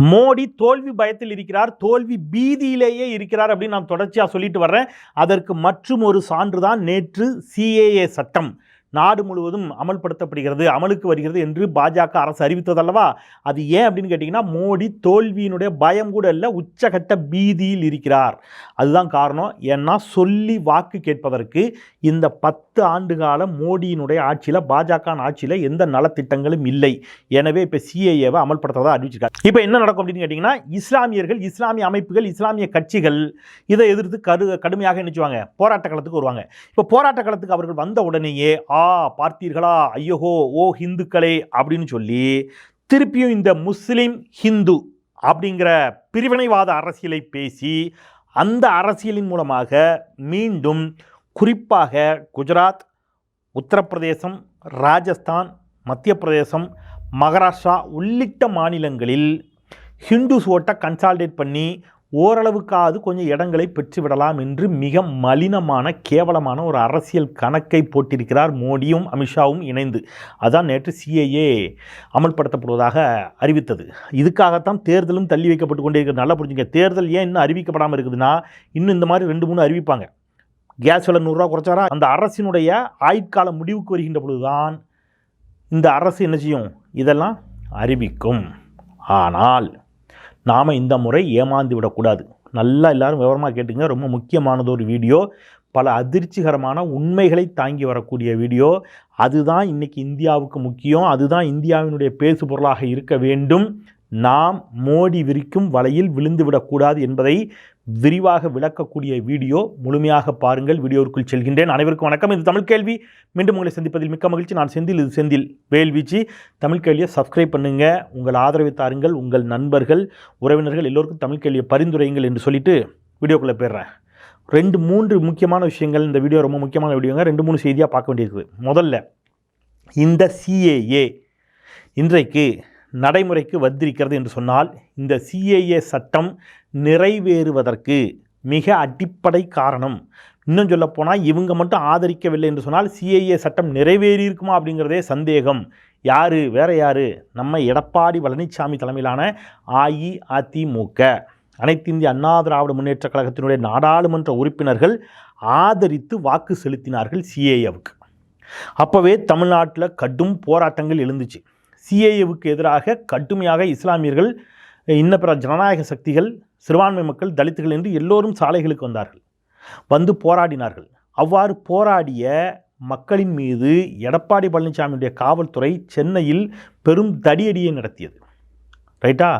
மோடி தோல்வி பயத்தில் இருக்கிறார் தோல்வி பீதியிலேயே இருக்கிறார் அப்படின்னு நான் தொடர்ச்சியாக சொல்லிட்டு வர்றேன். அதற்கு மற்றும் ஒரு சான்று தான் நேற்று சிஏஏ சட்டம். நாடு முழுவதும் அமல்படுத்தப்படுகிறது அமலுக்கு வருகிறது என்று பாஜக அரசு அறிவித்ததல்லவா அது ஏன் அப்படின்னு கேட்டிங்கன்னா மோடி தோல்வியினுடைய பயம் கூட இல்லை உச்சகட்ட பீதியில் இருக்கிறார். அதுதான் காரணம். ஏன்னா சொல்லி வாக்கு கேட்பதற்கு இந்த பத்து ஆண்டு காலம் மோடியினுடைய ஆட்சியில் பாஜக ஆட்சியில் எந்த நலத்திட்டங்களும் இல்லை. எனவே இப்போ சிஏஏவை அமல்படுத்துறதா அறிவிச்சிருக்காங்க. இப்போ என்ன நடக்கும் அப்படின்னு கேட்டிங்கன்னா இஸ்லாமியர்கள் இஸ்லாமிய அமைப்புகள் இஸ்லாமிய கட்சிகள் இதை எதிர்த்து கரு கடுமையாக நினைச்சுவாங்க போராட்ட களத்துக்கு வருவாங்க. இப்போ போராட்ட களத்துக்கு அவர்கள் வந்த உடனேயே ஆ பார்த்தீர்களா? ஐயோஹோ ஓ ஹிந்துக்களே அப்படின்னு சொல்லி திருப்பியும் இந்த முஸ்லீம் ஹிந்து அப்படிங்கிற பிரிவினைவாத அரசியலை பேசி அந்த அரசியலின் மூலமாக மீண்டும் குறிப்பாக குஜராத் உத்தரப்பிரதேசம் ராஜஸ்தான் மத்திய பிரதேசம் மகாராஷ்டிரா உள்ளிட்ட மாநிலங்களில் ஹிந்துஸ் ஓட்டை கன்சால்டேட் பண்ணி ஓரளவுக்காவது கொஞ்சம் இடங்களை பெற்றுவிடலாம் என்று மிக மலினமான கேவலமான ஒரு அரசியல் கணக்கை போட்டிருக்கிறார் மோடியும் அமித்ஷாவும் இணைந்து. அதான் நேற்று சிஏஏ அமல்படுத்தப்படுவதாக அறிவித்தது. இதுக்காகத்தான் தேர்தலும் தள்ளி வைக்கப்பட்டு கொண்டே இருக்கிறது நல்லா புரிஞ்சுங்க. தேர்தல் ஏன் இன்னும் அறிவிக்கப்படாமல் இருக்குதுன்னா இன்னும் இந்த மாதிரி ரெண்டு மூணு அறிவிப்பாங்க. கேஸ் விலை நூறுரூவா குறைச்சாரா? அந்த அரசினுடைய ஆயுட்கால முடிவுக்கு வருகின்ற பொழுதுதான் இந்த அரசு என்ன செய்யும்? இதெல்லாம் அறிவிக்கும். ஆனால் நாம் இந்த முறை ஏமாந்து விடக்கூடாது. நல்லா எல்லாரும் விவரமாக கேட்டுங்க. ரொம்ப முக்கியமானது ஒரு வீடியோ. பல அதிர்ச்சிகரமான உண்மைகளை தாங்கி வரக்கூடிய வீடியோ. அதுதான் இன்றைக்கி இந்தியாவுக்கு முக்கியம். அதுதான் இந்தியாவினுடைய பேசு பொருளாக இருக்க வேண்டும். நாம் மோடி விரிக்கும் வலையில் விழுந்து விடக்கூடாது என்பதை விரிவாக விளக்கக்கூடிய வீடியோ முழுமையாக பாருங்கள். வீடியோவுக்குள் செல்கின்றேன். அனைவருக்கும் வணக்கம். இது தமிழ் கேள்வி. மீண்டும் உங்களை சந்திப்பதில் மிக்க மகிழ்ச்சி. நான் செந்தில் இது செந்தில் வேல்வீச்சு தமிழ் கேள்வியை சப்ஸ்கிரைப் பண்ணுங்கள் உங்கள் ஆதரவை தாருங்கள். உங்கள் நண்பர்கள் உறவினர்கள் எல்லோருக்கும் தமிழ் கேள்வியை பரிந்துரையுங்கள் என்று சொல்லிட்டு வீடியோக்குள்ளே போயிடுறேன். ரெண்டு மூன்று முக்கியமான விஷயங்கள். இந்த வீடியோ ரொம்ப முக்கியமான வீடியோங்க. ரெண்டு மூணு செய்தியாக பார்க்க வேண்டியிருக்குது முதல்ல இந்த சிஏஏ இன்றைக்கு நடைமுறைக்கு வந்திருக்கிறது என்று சொன்னால் இந்த சிஏஏ சட்டம் நிறைவேறுவதற்கு மிக அடிப்படை காரணம். இன்னும் சொல்லப்போனால் இவங்க மட்டும் ஆதரிக்கவில்லை என்று சொன்னால் சிஏஏ சட்டம் நிறைவேறியிருக்குமா அப்படிங்கிறதே சந்தேகம். யார்? வேற யார்? நம்ம எடப்பாடி பழனிசாமி தலைமையிலான அஇஅதிமுக. அனைத்து இந்திய அண்ணா திராவிட முன்னேற்ற கழகத்தினுடைய நாடாளுமன்ற உறுப்பினர்கள் ஆதரித்து வாக்கு செலுத்தினார்கள் சிஏஏவுக்கு அப்போவே தமிழ்நாட்டில் கடும் போராட்டங்கள் எழுந்துச்சு. சிஏஏவுக்கு எதிராக கடுமையாக இஸ்லாமியர்கள் இன்ன பிற ஜனநாயக சக்திகள் சிறுபான்மை மக்கள் தலித்துகள் என்று எல்லோரும் சாலைகளுக்கு வந்தார்கள். வந்து போராடினார்கள். அவ்வாறு போராடிய மக்களின் மீது எடப்பாடி பழனிசாமியுடைய காவல்துறை சென்னையில் பெரும் தடியடியை நடத்தியது. ரைட்டா?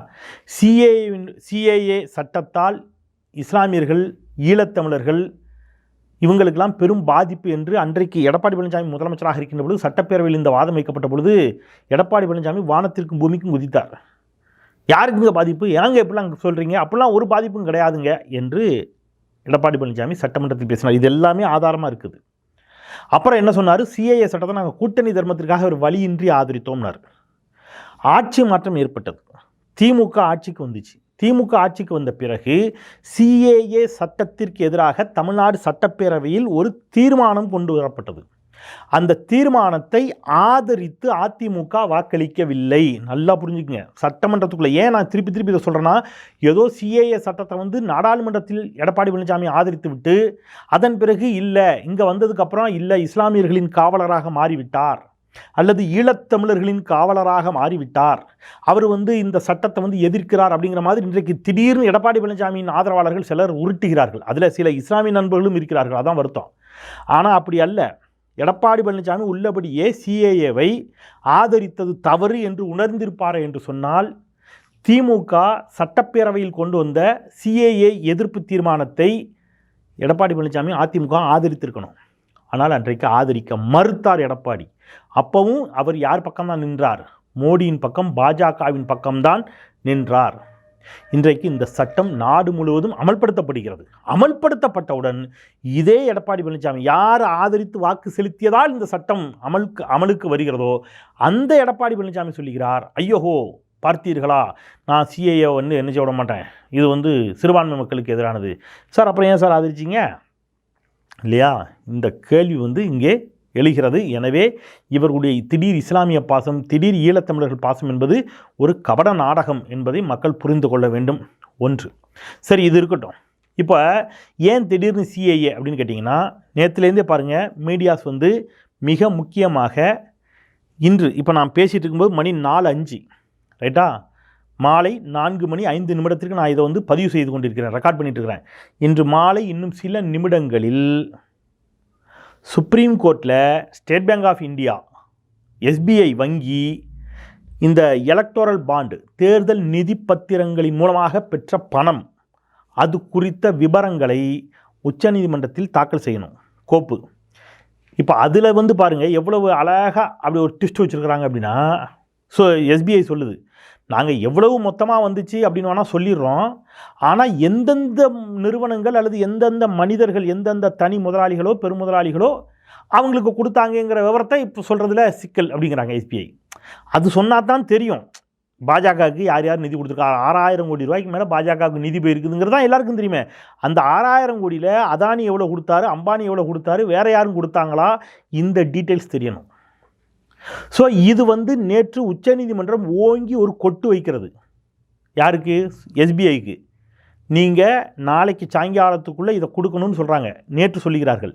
சிஏவின் சிஏஏ சட்டத்தால் இஸ்லாமியர்கள் ஈழத்தமிழர்கள் இவங்களுக்கெல்லாம் பெரும் பாதிப்பு என்று அன்றைக்கு எடப்பாடி பழனிசாமி முதலமைச்சராக இருக்கின்ற பொழுது சட்டப்பேரவையில் இந்த வாதம் வைக்கப்பட்ட பொழுது எடப்பாடி பழனிசாமி வானத்திற்கும் பூமிக்கும் குதித்தார். யாருக்குங்க பாதிப்பு? ஏங்க எப்படிலாம் சொல்கிறீங்க அப்படிலாம் ஒரு பாதிப்பும் கிடையாதுங்க என்று எடப்பாடி பழனிசாமி சட்டமன்றத்தில் பேசினார். இது எல்லாமே ஆதாரமாக இருக்குது. அப்புறம் என்ன சொன்னார்? சிஏஏ சட்டத்தை நாங்கள் கூட்டணி தர்மத்திற்காக ஒரு வழியின்றி ஆதரித்தோம்னார். ஆட்சி மாற்றம் ஏற்பட்டது. திமுக ஆட்சிக்கு வந்துச்சு. திமுக ஆட்சிக்கு வந்த பிறகு சிஏஏ சட்டத்திற்கு எதிராக தமிழ்நாடு சட்டப்பேரவையில் ஒரு தீர்மானம் கொண்டு வரப்பட்டது. அந்த தீர்மானத்தை ஆதரித்து அதிமுக வாக்களிக்கவில்லை. நல்லா புரிஞ்சுக்குங்க. சட்டமன்றத்துக்குள்ளே ஏன் நான் திருப்பி திருப்பி இதை சொல்கிறேன்னா ஏதோ சிஏஏ சட்டத்தை வந்து நாடாளுமன்றத்தில் எடப்பாடி பழனிசாமி ஆதரித்து விட்டு அதன் பிறகு இல்லை இங்கே வந்ததுக்கப்புறம் இல்லை இஸ்லாமியர்களின் காவலராக மாறிவிட்டார். அல்லது ஈழத்தமிழர்களின் காவலராக மாறிவிட்டார். அவர் வந்து இந்த சட்டத்தை வந்து எதிர்க்கிறார் அப்படிங்கிற மாதிரி இன்றைக்கு திடீர்னு எடப்பாடி பழனிசாமியின் ஆதரவாளர்கள் சிலர் உருட்டுகிறார்கள். அதில் சில இஸ்லாமிய நண்பர்களும் இருக்கிறார்கள். அதான் வருத்தம். ஆனால் அப்படி அல்ல. எடப்பாடி பழனிசாமி உள்ளபடியே சிஏஏவை ஆதரித்தது தவறு என்று உணர்ந்திருப்பார் என்று சொன்னால் திமுக சட்டப்பேரவையில் கொண்டு வந்த சிஏஏ எதிர்ப்பு தீர்மானத்தை எடப்பாடி பழனிசாமி அதிமுக ஆதரித்திருக்கணும். ஆனால் அன்றைக்கு ஆதரிக்க மறுத்தார் எடப்பாடி. அப்பவும் அவர் யார் பக்கம்தான் நின்றார்? மோடியின் பக்கம் பாஜகவின் பக்கம்தான் நின்றார். இன்றைக்கு இந்த சட்டம் நாடு முழுவதும் அமல்படுத்தப்படுகிறது. அமல்படுத்தப்பட்டவுடன் இதே எடப்பாடி பழனிசாமி யார் ஆதரித்து வாக்கு செலுத்தியதால் இந்த சட்டம் அமலுக்கு அமலுக்கு வருகிறதோ அந்த எடப்பாடி பழனிசாமி சொல்லுகிறார் ஐயோஹோ பார்த்தீர்களா? நான் சிஏஏ வந்து என்ன செய்ய விட மாட்டேன். இது வந்து சிறுபான்மை மக்களுக்கு எதிரானது. சார் அப்புறம் ஏன் சார் ஆதரிச்சிங்க? இல்லையா? இந்த கேள்வி வந்து இங்கே எழுகிறது. எனவே இவர்களுடைய திடீர் இஸ்லாமிய பாசம் திடீர் ஈழத்தமிழர்கள் பாசம் என்பது ஒரு கபட நாடகம் என்பதை மக்கள் புரிந்து கொள்ள வேண்டும். ஒன்று. சரி இது இருக்கட்டும். இப்போ ஏன் திடீர்னு சிஏஏ அப்படின்னு கேட்டிங்கன்னா நேற்றுலேருந்தே பாருங்கள் மீடியாஸ் வந்து மிக முக்கியமாக இன்று இப்போ நான் பேசிகிட்டு இருக்கும்போது மணி நாலு அஞ்சு ரைட்டா மாலை நான்கு மணி ஐந்து நிமிடத்திற்கு நான் இதை வந்து பதிவு செய்து கொண்டிருக்கிறேன் ரெக்கார்ட் பண்ணிகிட்டு இருக்கிறேன். இன்று மாலை இன்னும் சில நிமிடங்களில் சுப்ரீம் கோர்ட்டில் State Bank of India SBI வங்கி இந்த எலக்டோரல் பாண்டு தேர்தல் நிதி பத்திரங்களின் மூலமாக பெற்ற பணம் அது குறித்த விவரங்களை உச்சநீதிமன்றத்தில் தாக்கல் செய்யணும். கோப்பு. இப்போ அதில் வந்து பாருங்கள் எவ்வளவு அழகாக அப்படி ஒரு ட்விஸ்ட் வச்சுருக்குறாங்க அப்படின்னா ஸோ எஸ்பிஐ சொல்லுது நாங்கள் எவ்வளவு மொத்தமாக வந்துச்சு அப்படின்னு வேணால் சொல்லிடுறோம். ஆனால் எந்தெந்த நிறுவனங்கள் அல்லது எந்தெந்த மனிதர்கள் எந்தெந்த தனி முதலாளிகளோ பெருமுதலாளிகளோ அவங்களுக்கு கொடுத்தாங்கங்கிற விவரத்தை இப்போ சொல்கிறதுல சிக்கல் அப்படிங்கிறாங்க எஸ்பிஐ அது சொன்னால் தான் தெரியும். பாஜகவுக்கு யார் யார் நிதி கொடுத்துருக்கா? ஆறாயிரம் கோடி ரூபாய்க்கு மேலே பாஜகவுக்கு நிதி போயிருக்குதுங்கிறது தான் எல்லாருக்கும் தெரியுமே. அந்த ஆறாயிரம் கோடியில் அதானி எவ்வளோ கொடுத்தாரு அம்பானி எவ்வளோ கொடுத்தாரு வேறு யாரும் கொடுத்தாங்களா? இந்த டீட்டெயில்ஸ் தெரியணும். ஸோ இது வந்து நேற்று உச்சநீதிமன்றம் ஓங்கி ஒரு கொட்டு வைக்கிறது. யாருக்கு? எஸ்பிஐக்கு நீங்கள் நாளைக்கு சாயங்காலத்துக்குள்ளே இதை கொடுக்கணும்னு சொல்கிறாங்க நேற்று சொல்லுகிறார்கள்.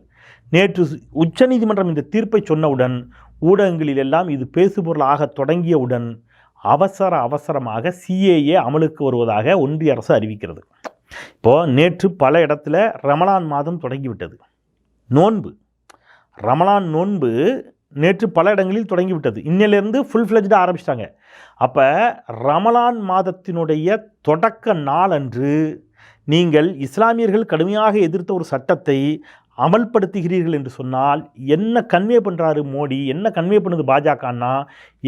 நேற்று உச்சநீதிமன்றம் இந்த தீர்ப்பை சொன்னவுடன் ஊடகங்களில் எல்லாம் இது பேசுபொருள் ஆக தொடங்கியவுடன் அவசர அவசரமாக சிஏஏ அமலுக்கு வருவதாக ஒன்றிய அரசு அறிவிக்கிறது. இப்போது நேற்று பல இடத்துல ரமலான் மாதம் தொடங்கிவிட்டது. நோன்பு. ரமலான் நோன்பு நேற்று பல இடங்களில் தொடங்கிவிட்டது. இன்னிலிருந்து ஃபுல் ஃப்ளெஜ்டாக ஆரம்பிச்சிட்டாங்க. அப்போ ரமலான் மாதத்தினுடைய தொடக்க நாளன்று நீங்கள் இஸ்லாமியர்கள் கடுமையாக எதிர்த்த ஒரு சட்டத்தை அமல்படுத்துகிறீர்கள் என்று சொன்னால் என்ன கன்வே பண்ணுறாரு மோடி? என்ன கன்வே பண்ணுது பாஜகன்னா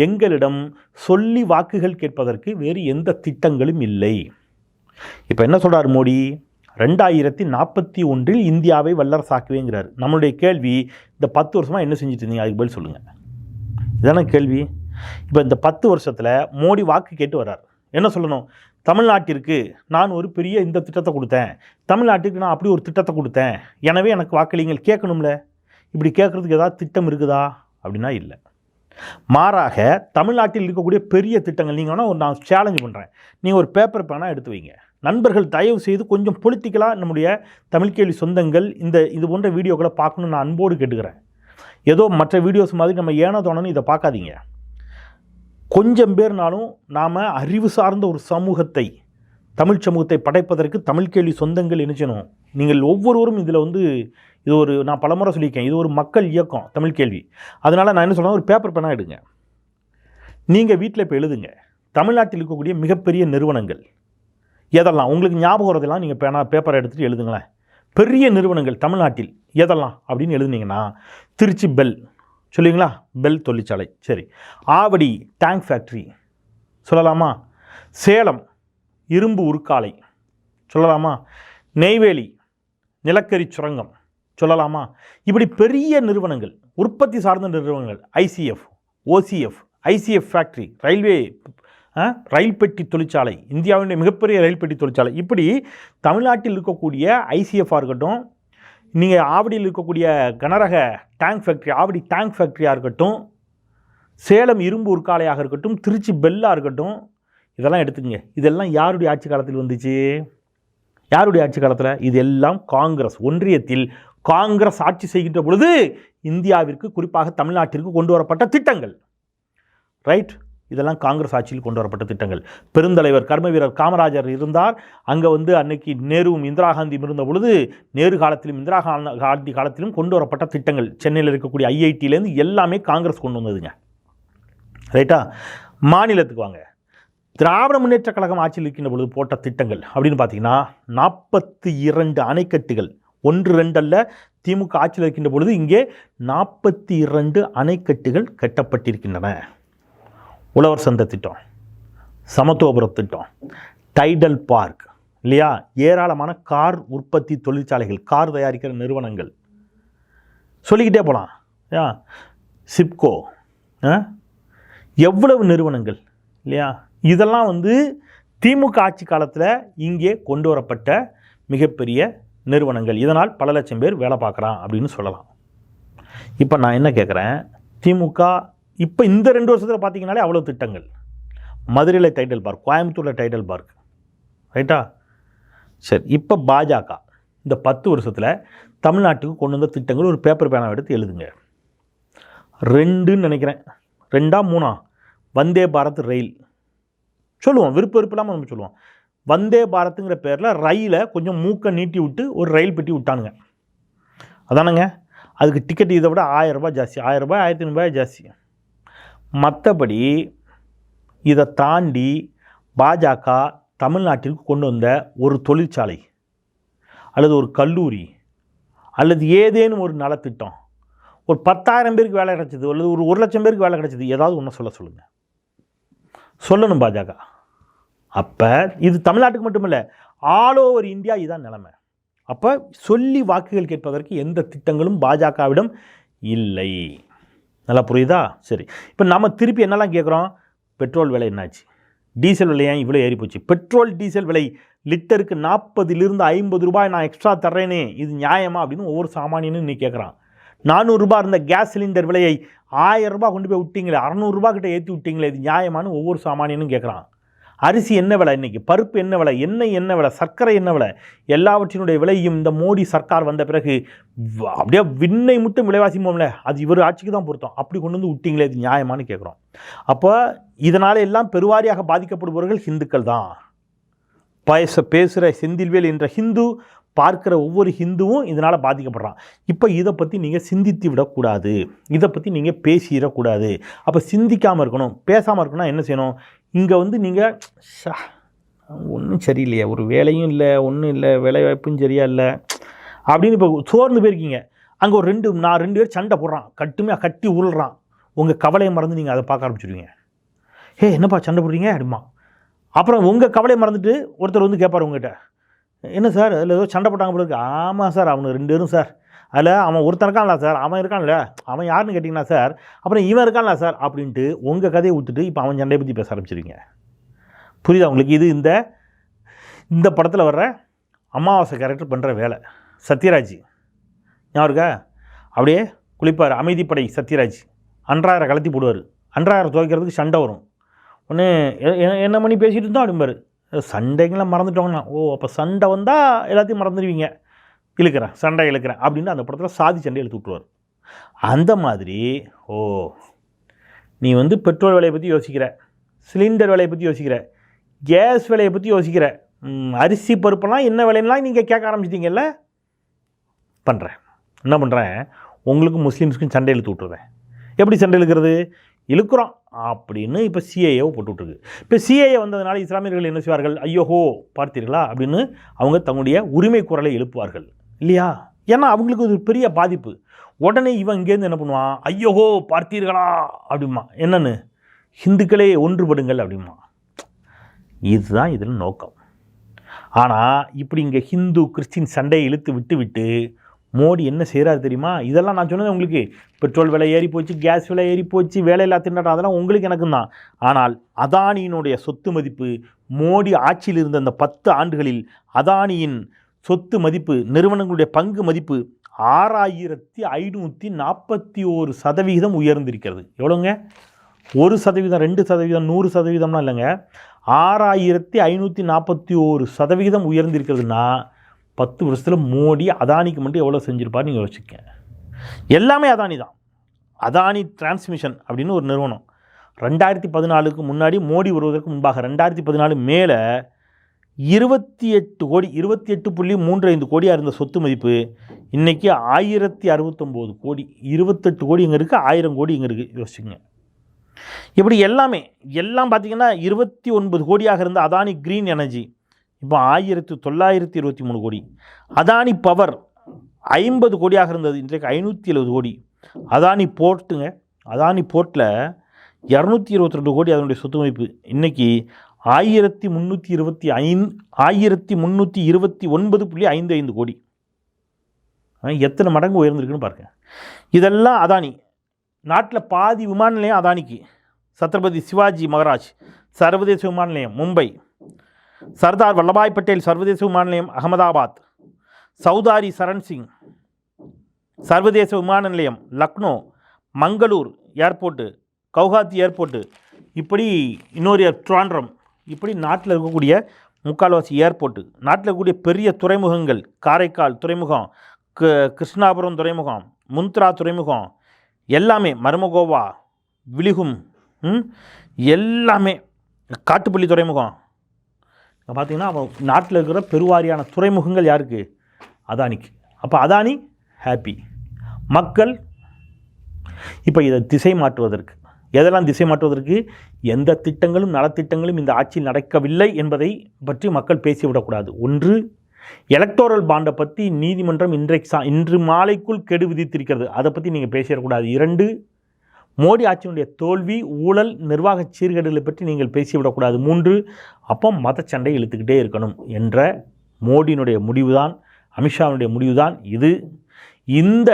எங்களிடம் சொல்லி வாக்குகள் கேட்பதற்கு வேறு எந்த திட்டங்களும் இல்லை. இப்போ என்ன சொல்கிறார் மோடி? ரெண்டாயிரத்தி நாற்பத்தி ஒன்றில் இந்தியாவை வல்லரசாக்குவேங்கிறார். நம்மளுடைய கேள்வி இந்த பத்து வருஷமாக என்ன செஞ்சுட்டு இருந்தீங்க? அதுக்கு பதில் சொல்லுங்கள் இதான கேள்வி? இப்போ இந்த பத்து வருஷத்தில் மோடி வாக்கு கேட்டு வர்றார். என்ன சொல்லணும்? தமிழ்நாட்டிற்கு நான் ஒரு பெரிய இந்த திட்டத்தை கொடுத்தேன். தமிழ்நாட்டுக்கு நான் அப்படி ஒரு திட்டத்தை கொடுத்தேன். எனவே எனக்கு வாக்களிங்கள் கேட்கணும்ல? இப்படி கேட்குறதுக்கு ஏதாவது திட்டம் இருக்குதா? அப்படின்னா இல்லை. மாறாக தமிழ்நாட்டில் இருக்கக்கூடிய பெரிய திட்டங்கள் நீங்கள் வேணால் ஒரு நான் சேலஞ்ச் பண்ணுறேன் நீங்கள் ஒரு பேப்பர் பேனாக எடுத்து வைங்க. நண்பர்கள் தயவு செய்து கொஞ்சம் பொலிட்டிக்கலாக நம்முடைய தமிழ் கேள்வி சொந்தங்கள் இந்த இது போன்ற வீடியோக்களை பார்க்கணுன்னு நான் அன்போடு கேட்டுக்கிறேன். ஏதோ மற்ற வீடியோஸ் மாதிரி நம்ம ஏனோ தோணுன்னு இதை பார்க்காதீங்க. கொஞ்சம் பேர்னாலும் நாம் அறிவு சார்ந்த ஒரு சமூகத்தை தமிழ் சமூகத்தை படைப்பதற்கு தமிழ் கேள்வி சொந்தங்கள் நினைச்சணும் நீங்கள் ஒவ்வொருவரும் இதில் வந்து இது ஒரு நான் பலமுறை சொல்லியிருக்கேன் இது ஒரு மக்கள் இயக்கம் தமிழ் கேள்வி. அதனால் நான் என்ன சொல்கிறேன் ஒரு பேப்பர் பேனாக எடுங்க. நீங்கள் வீட்டில் இப்போ எழுதுங்க. தமிழ்நாட்டில் இருக்கக்கூடிய மிகப்பெரிய நிறுவனங்கள். எதெல்லாம்? உங்களுக்கு ஞாபகம் வரதெல்லாம் நீங்கள் பேனா பேப்பரை எடுத்துகிட்டு எழுதுங்களேன். பெரிய நிறுவனங்கள் தமிழ்நாட்டில் எதெல்லாம்? அப்படின்னு எழுதுனீங்கன்னா திருச்சி பெல். சொல்லுவீங்களா? பெல் தொழிற்சாலை. சரி. ஆவடி டேங்க் ஃபேக்ட்ரி சொல்லலாமா? சேலம் இரும்பு உருக்காலை. சொல்லலாமா? நெய்வேலி நிலக்கரி சுரங்கம். சொல்லலாமா? இப்படி பெரிய நிறுவனங்கள் உற்பத்தி சார்ந்த நிறுவனங்கள் ICF OCF ICF factory railway rail பெட்டி தொழிற்சாலை இந்தியாவினுடைய மிகப்பெரிய ரயில் பெட்டி தொழிற்சாலை. இப்படி தமிழ்நாட்டில் இருக்கக்கூடிய ஐசிஎஃபாக இருக்கட்டும் நீங்கள் ஆவடியில் இருக்கக்கூடிய கனரக டேங்க் ஃபேக்ட்ரி ஆவடி டேங்க் ஃபேக்ட்ரியாக இருக்கட்டும் சேலம் இரும்பு உருக்காலையாக இருக்கட்டும் திருச்சி பெல்லாக இருக்கட்டும் இதெல்லாம் எடுத்துக்கங்க. இதெல்லாம் யாருடைய ஆட்சி காலத்தில் வந்துச்சு? யாருடைய ஆட்சி காலத்தில்? இது எல்லாம் காங்கிரஸ். ஒன்றியத்தில் காங்கிரஸ் ஆட்சி செய்கின்ற பொழுது இந்தியாவிற்கு குறிப்பாக தமிழ்நாட்டிற்கு கொண்டு வரப்பட்ட திட்டங்கள். ரைட் இதெல்லாம் காங்கிரஸ் ஆட்சியில் கொண்டு வரப்பட்ட திட்டங்கள். பெருந்தலைவர் கர்ம வீரர் காமராஜர் இருந்தார். அங்கே வந்து அன்னைக்கு நேருவும் இந்திரா காந்தியும் இருந்த பொழுது நேரு காலத்திலும் இந்திரா காந்தி காலத்திலும் கொண்டு வரப்பட்ட திட்டங்கள். சென்னையில் இருக்கக்கூடிய ஐஐடியிலேருந்து எல்லாமே காங்கிரஸ் கொண்டு வந்ததுங்க. ரைட்டா? மாநிலத்துக்கு வாங்க. திராவிட முன்னேற்ற கழகம் ஆட்சியில் இருக்கின்ற பொழுது போட்ட திட்டங்கள் அப்படின்னு பார்த்தீங்கன்னா நாற்பத்தி இரண்டு அணைக்கட்டுகள். ஒன்று ரெண்டு அல்ல திமுக ஆட்சியில் இருக்கின்ற பொழுது இங்கே நாற்பத்தி இரண்டு அணைக்கட்டுகள் கட்டப்பட்டிருக்கின்றன. உழவர் சந்தை திட்டம் சமத்துவபுர திட்டம் டைடல் பார்க் இல்லையா? ஏராளமான கார் உற்பத்தி தொழிற்சாலைகள் கார் தயாரிக்கிற நிறுவனங்கள். சொல்லிக்கிட்டே போகலாம் இல்லையா? சிப்கோ ஆ? எவ்வளவு நிறுவனங்கள் இல்லையா? இதெல்லாம் வந்து திமுக ஆட்சி காலத்தில் இங்கே கொண்டு வரப்பட்ட மிகப்பெரிய நிறுவனங்கள். இதனால் பல லட்சம் பேர் வேலை பார்க்குறான் அப்படின்னு சொல்லலாம். இப்போ நான் என்ன கேட்குறேன் திமுக இப்போ இந்த ரெண்டு வருஷத்தில் பார்த்தீங்கனாலே அவ்வளோ திட்டங்கள். மதுரையில் டைட்டில் பார்க் கோயம்புத்தூரில் டைட்டில் பார்க் ரைட்டா சரி இப்போ பாஜக இந்த பத்து வருஷத்தில் தமிழ்நாட்டுக்கு கொண்டு வந்த திட்டங்கள் ஒரு பேப்பர் பேனாவை எடுத்து எழுதுங்க. ரெண்டுன்னு நினைக்கிறேன். ரெண்டா மூணா? வந்தே பாரத் ரயில் சொல்லுவோம் விருப்ப விருப்பம் இல்லாமல் நம்ம சொல்லுவோம். வந்தே பாரத்துங்கிற பேரில் ரயிலை கொஞ்சம் மூக்கை நீட்டி விட்டு ஒரு ரயில் பெட்டி விட்டானுங்க. அதானங்க? அதுக்கு டிக்கெட் இதை விட ஆயிரம் ரூபாய் ஜாஸ்தி. ஆயிரம் ரூபாய் ஆயிரத்தி ஐநூறுபாய் ஜாஸ்தி. மற்றபடி இதை தாண்டி பாஜக தமிழ்நாட்டிற்கு கொண்டு வந்த ஒரு தொழிற்சாலை அல்லது ஒரு கல்லூரி அல்லது ஏதேனும் ஒரு நலத்திட்டம் ஒரு பத்தாயிரம் பேருக்கு வேலை கிடச்சிது அல்லது ஒரு ஒரு லட்சம் பேருக்கு வேலை கிடச்சிது ஏதாவது ஒன்று சொல்ல சொல்லுங்கள் சொல்லணும் பாஜக. அப்போ இது தமிழ்நாட்டுக்கு மட்டும் இல்லை ஆல் ஓவர் இந்தியா இதான் நிலைமை. அப்போ சொல்லி வாக்குகள் கேட்பதற்கு எந்த திட்டங்களும் பாஜகவிடம் இல்லை. நல்லா புரியுதா? சரி. இப்போ நம்ம திருப்பி என்னெல்லாம் கேட்குறோம்? பெட்ரோல் விலை என்னாச்சு? டீசல் விலை ஏன் இவ்வளோ ஏறி போச்சு பெட்ரோல் டீசல் விலை லிட்டருக்கு நாற்பதுலேருந்து ஐம்பது ரூபாய் நான் எக்ஸ்ட்ரா தர்றேனே இது நியாயமா? அப்படின்னு ஒவ்வொரு சாமானியனும் நீ கேட்குறான். நானூறுரூபா இருந்த கேஸ் சிலிண்டர் விலையை ஆயிரம் ரூபாய் கொண்டு போய் விட்டீங்களே அறநூறுபா கிட்ட ஏற்றி விட்டீங்களே இது நியாயமானு ஒவ்வொரு சாமானியனும் கேட்குறான். அரிசி என்ன விலை இன்றைக்கி பருப்பு என்ன விலை? எண்ணெய் என்ன விலை? சர்க்கரை என்ன விலை? எல்லாவற்றினுடைய விலையும் இந்த மோடி சர்க்கார் வந்த பிறகு அப்படியே விண்ணை மட்டும் விலைவாசி போகல அது இவர் ஆட்சிக்கு தான் பொருத்தம். அப்படி கொண்டு வந்து விட்டிங்களே இது நியாயமானு கேட்குறோம். அப்போ இதனால் எல்லாம் பெருவாரியாக பாதிக்கப்படுபவர்கள் ஹிந்துக்கள் தான். பேச பேசுகிற செந்தில்வேல் என்ற ஹிந்து பார்க்குற ஒவ்வொரு ஹிந்துவும் இதனால் பாதிக்கப்படுறான். இப்போ இதை பற்றி நீங்கள் சிந்தித்து விடக்கூடாது. இதை பற்றி நீங்கள் பேசிடக்கூடாது. அப்போ சிந்திக்காமல் இருக்கணும். பேசாமல் இருக்கணும்னா என்ன செய்யணும்? இங்கே வந்து நீங்கள் ஒன்றும் சரியில்லையே. ஒரு வேலையும் இல்லை ஒன்றும் இல்லை வேலை வாய்ப்பும் சரியா இல்லை. அப்படின்னு இப்போ சோர்ந்து போயிருக்கீங்க. அங்கே ஒரு ரெண்டு நான் ரெண்டு பேர் சண்டை போடுறான். கட்டுமே கட்டி உருள்றான். உங்கள் கவலையை மறந்து நீங்கள் அதை பார்க்க ஆரம்பிச்சிடுவீங்க ஏ என்னப்பா சண்டை போடுறீங்க? அப்படிமா. அப்புறம் உங்கள் கவலையை மறந்துட்டு ஒருத்தர் வந்து கேட்பார் உங்ககிட்ட. என்ன சார்? அதில் ஏதோ சண்டை போட்டாங்க போல இருக்கு. ஆமாம் சார் அவனுக்கு ரெண்டு பேரும் சார். அதில் அவன் ஒருத்தன் இருக்கான்ல சார் அவன் இருக்கான்ல அவன் யாருன்னு கேட்டிங்கன்னா சார் அப்புறம் இவன் இருக்கான்ல சார் அப்படின்ட்டு உங்கள் கதையை விட்டுட்டு இப்போ அவன் சண்டையை பற்றி பேச ஆரம்பிச்சிருங்க புரியுதா உங்களுக்கு? இது இந்த இந்த படத்தில் வர்ற அமாவாசை கேரக்டர் பண்ணுற வேலை. சத்யராஜ். ஞாபகம் இருக்கா? அப்படியே குளிப்பார் அமைதிப்படை சத்யராஜ். அன்றாயிரம் கலத்தி போடுவார். அன்றாயிரம் துவைக்கிறதுக்கு சண்டை வரும். ஒன்று என்ன பண்ணி பேசிகிட்டு இருந்தோம்? அப்படிம்பார். சண்டைங்களாம் மறந்துட்டோங்கண்ணா ஓ அப்போ சண்டை வந்தால் எல்லாத்தையும் மறந்துடுவீங்க. இழுக்கிறேன் சண்டை இழுக்கிறேன் அப்படின்னு அந்த படத்தில் சாதி சண்டை இழுத்து விட்ருவார் அந்த மாதிரி ஓ நீ வந்து பெட்ரோல் விலையை பற்றி யோசிக்கிற சிலிண்டர் விலையை பற்றி யோசிக்கிற கேஸ் விலையை பற்றி யோசிக்கிற அரிசி பருப்பெல்லாம் என்ன விலைன்னெலாம் நீங்கள் கேட்க ஆரம்பிச்சிட்டிங்கல்ல? பண்ணுறேன் என்ன பண்ணுறேன் உங்களுக்கும் முஸ்லீம்ஸ்க்கும் சண்டை இழுத்து விட்ருவேன் எப்படி சண்டை இழுக்கிறது? இழுக்கிறோம் அப்படின்னு இப்போ சிஏஏவை போட்டு விட்ருக்கு இப்போ சிஏஏ வந்ததுனால இஸ்லாமியர்கள் என்ன செய்வார்கள்? ஐயோஹோ பார்த்தீர்களா? அப்படின்னு அவங்க தங்களுடைய உரிமை குரலை எழுப்புவார்கள். இல்லையா? ஏன்னா அவங்களுக்கு ஒரு பெரிய பாதிப்பு. உடனே இவன் இங்கேருந்து என்ன பண்ணுவான்? ஐயோஹோ பார்த்தீர்களா? அப்படிமா என்னன்னு? ஹிந்துக்களே ஒன்றுபடுங்கள் அப்படிமா இதுதான் இதில் நோக்கம். ஆனால் இப்படி இங்கே ஹிந்து கிறிஸ்டின் சண்டையை இழுத்து விட்டு விட்டு மோடி என்ன செய்கிறாரு தெரியுமா? இதெல்லாம் நான் சொன்னது உங்களுக்கு பெட்ரோல் விலை ஏறி போச்சு கேஸ் விலை ஏறி போச்சு வேலையில்லா திண்டாட்டம் அதெல்லாம் உங்களுக்கு எனக்கும் தான். ஆனால் அதானியினுடைய சொத்து மதிப்பு மோடி ஆட்சியில் இருந்த அந்த பத்து ஆண்டுகளில் அதானியின் சொத்து மதிப்பு நிறுவனங்களுடைய பங்கு மதிப்பு ஆறாயிரத்தி ஐநூற்றி நாற்பத்தி ஓரு சதவிகிதம் உயர்ந்திருக்கிறது. எவ்வளோங்க? ஒரு சதவீதம் ரெண்டு சதவீதம் நூறு சதவீதம்லாம் இல்லைங்க. ஆறாயிரத்தி ஐநூற்றி நாற்பத்தி ஓரு சதவிகிதம் உயர்ந்திருக்கிறதுனா பத்து வருஷத்தில் மோடி அதானிக்கு மட்டும் எவ்வளோ செஞ்சுருப்பார் நீங்கள் யோசிக்க எல்லாமே அதானி தான். அதானி டிரான்ஸ்மிஷன் அப்படின்னு ஒரு நிறுவனம். ரெண்டாயிரத்தி பதினாலுக்கு முன்னாடி மோடி வருவதற்கு முன்பாக ரெண்டாயிரத்தி பதினாலு மேலே இருபத்தி எட்டு கோடி இருபத்தி எட்டு புள்ளி மூன்று ஐந்து கோடியாக இருந்த சொத்து மதிப்பு இன்றைக்கி ஆயிரத்தி அறுபத்தொம்போது கோடி இருபத்தெட்டு கோடி இங்கே இருக்குது ஆயிரம் கோடி இங்கே இருக்குது யோசிச்சுங்க இப்படி எல்லாமே எல்லாம் பார்த்திங்கன்னா இருபத்தி ஒன்பது கோடியாக இருந்த அதானி க்ரீன் எனர்ஜி இப்போ ஆயிரத்தி தொள்ளாயிரத்தி இருபத்தி மூணு கோடி. அதானி பவர் ஐம்பது கோடியாக இருந்தது இன்றைக்கு ஐநூற்றி எழுபது கோடி. அதானி போர்ட்டுங்க அதானி போர்ட்டில் இரநூத்தி இருபத்தி ரெண்டு கோடி அதனுடைய சொத்து மதிப்பு. இன்றைக்கி ஆயிரத்தி முந்நூற்றி இருபத்தி ஐந்து ஆயிரத்தி முந்நூற்றி இருபத்தி ஒன்பது புள்ளி ஐந்து ஐந்து கோடி. எத்தனை மடங்கு உயர்ந்திருக்குன்னு பாருங்க. இதெல்லாம் அதானி. நாட்டில் பாதி விமான நிலையம் அதானிக்கு. சத்ரபதி சிவாஜி மகாராஜ் சர்வதேச விமான நிலையம் மும்பை. சர்தார் வல்லபாய் பட்டேல் சர்வதேச விமான நிலையம் அகமதாபாத். சௌதாரி சரண் சிங் சர்வதேச விமான நிலையம் Lucknow. Mangalore airport Guwahati airport. இப்படி இன்னொரு ட்ராண்ட்ரம். இப்படி நாட்டில் இருக்கக்கூடிய முக்கால்வாசி ஏர்போர்ட்டு நாட்டில் இருக்கக்கூடிய பெரிய துறைமுகங்கள் காரைக்கால் துறைமுகம் க- கிருஷ்ணாபுரம் துறைமுகம் முந்த்ரா துறைமுகம் எல்லாமே மர்மகோவா விழிகும் எல்லாமே காட்டுப்பள்ளி துறைமுகம். பார்த்திங்கன்னா பார்த்தீங்கன்னா அவன் நாட்டில் இருக்கிற பெருவாரியான துறைமுகங்கள் யாருக்கு? அதானிக்கு. அப்போ அதானி ஹாப்பி. மக்கள் இப்போ இதை திசை மாற்றுவதற்கு. எதெல்லாம் திசை மாற்றுவதற்கு எந்த திட்டங்களும் நலத்திட்டங்களும் இந்த ஆட்சியில் நடக்கவில்லை என்பதை பற்றி மக்கள் பேசிவிடக்கூடாது. ஒன்று எலக்டோரல் பாண்டை பற்றி நீதிமன்றம் இன்றைக்கு சா இன்று மாலைக்குள் கெடு விதித்திருக்கிறது. அதை பற்றி நீங்கள் பேசிடக்கூடாது. இரண்டு மோடி ஆட்சியினுடைய தோல்வி ஊழல் நிர்வாக சீர்கேடுகளை பற்றி நீங்கள் பேசிவிடக்கூடாது. மூன்று அப்போ மதச்சண்டை இழுத்துக்கிட்டே இருக்கணும் என்ற மோடியினுடைய முடிவுதான் அமித்ஷாவினுடைய முடிவுதான் இது. இந்த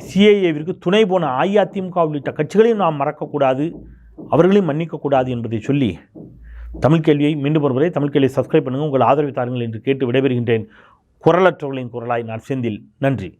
சிஏஏவிற்கு துணை போன அஇஅதிமுக உள்ளிட்ட கட்சிகளையும் நாம் மறக்கக்கூடாது அவர்களையும் மன்னிக்கக்கூடாது என்பதை சொல்லி தமிழ் கேள்வியை மீண்டும் ஒருமுறை தமிழ் கேள்வியை சப்ஸ்கிரைப் பண்ணுங்கள் உங்கள் ஆதரவை தாருங்கள் என்று கேட்டு விடைபெறுகின்றேன். குரலற்றவர்களின் குரலாய் நான் செந்தில். நன்றி.